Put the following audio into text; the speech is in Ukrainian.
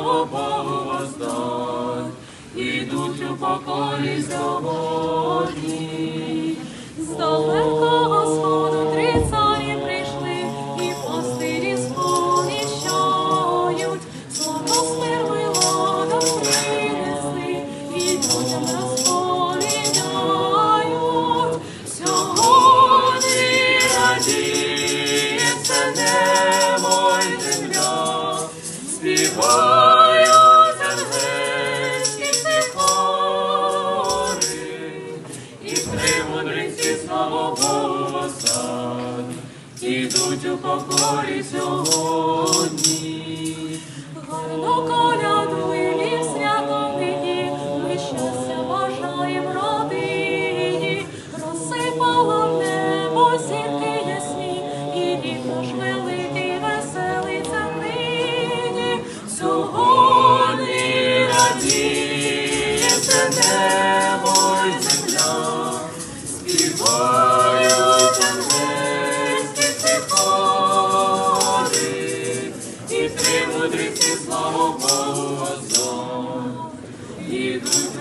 славу Богу воздать, ідуть у покорі сьогодні. З далекого сходу три царі прийшли, і пастирі сповіщають, слово мир владом принесли, і людям розповідають. Сьогодні радіє Богу воздать, ідуть у покорі сьогодні. Гарно колядує лів святовині, ми щастя бажаєм родині, розсипало небо зірки ясні, і рік наш великий веселиться нині. Сьогодні радіє Мудреці, слава Богу, Ідуть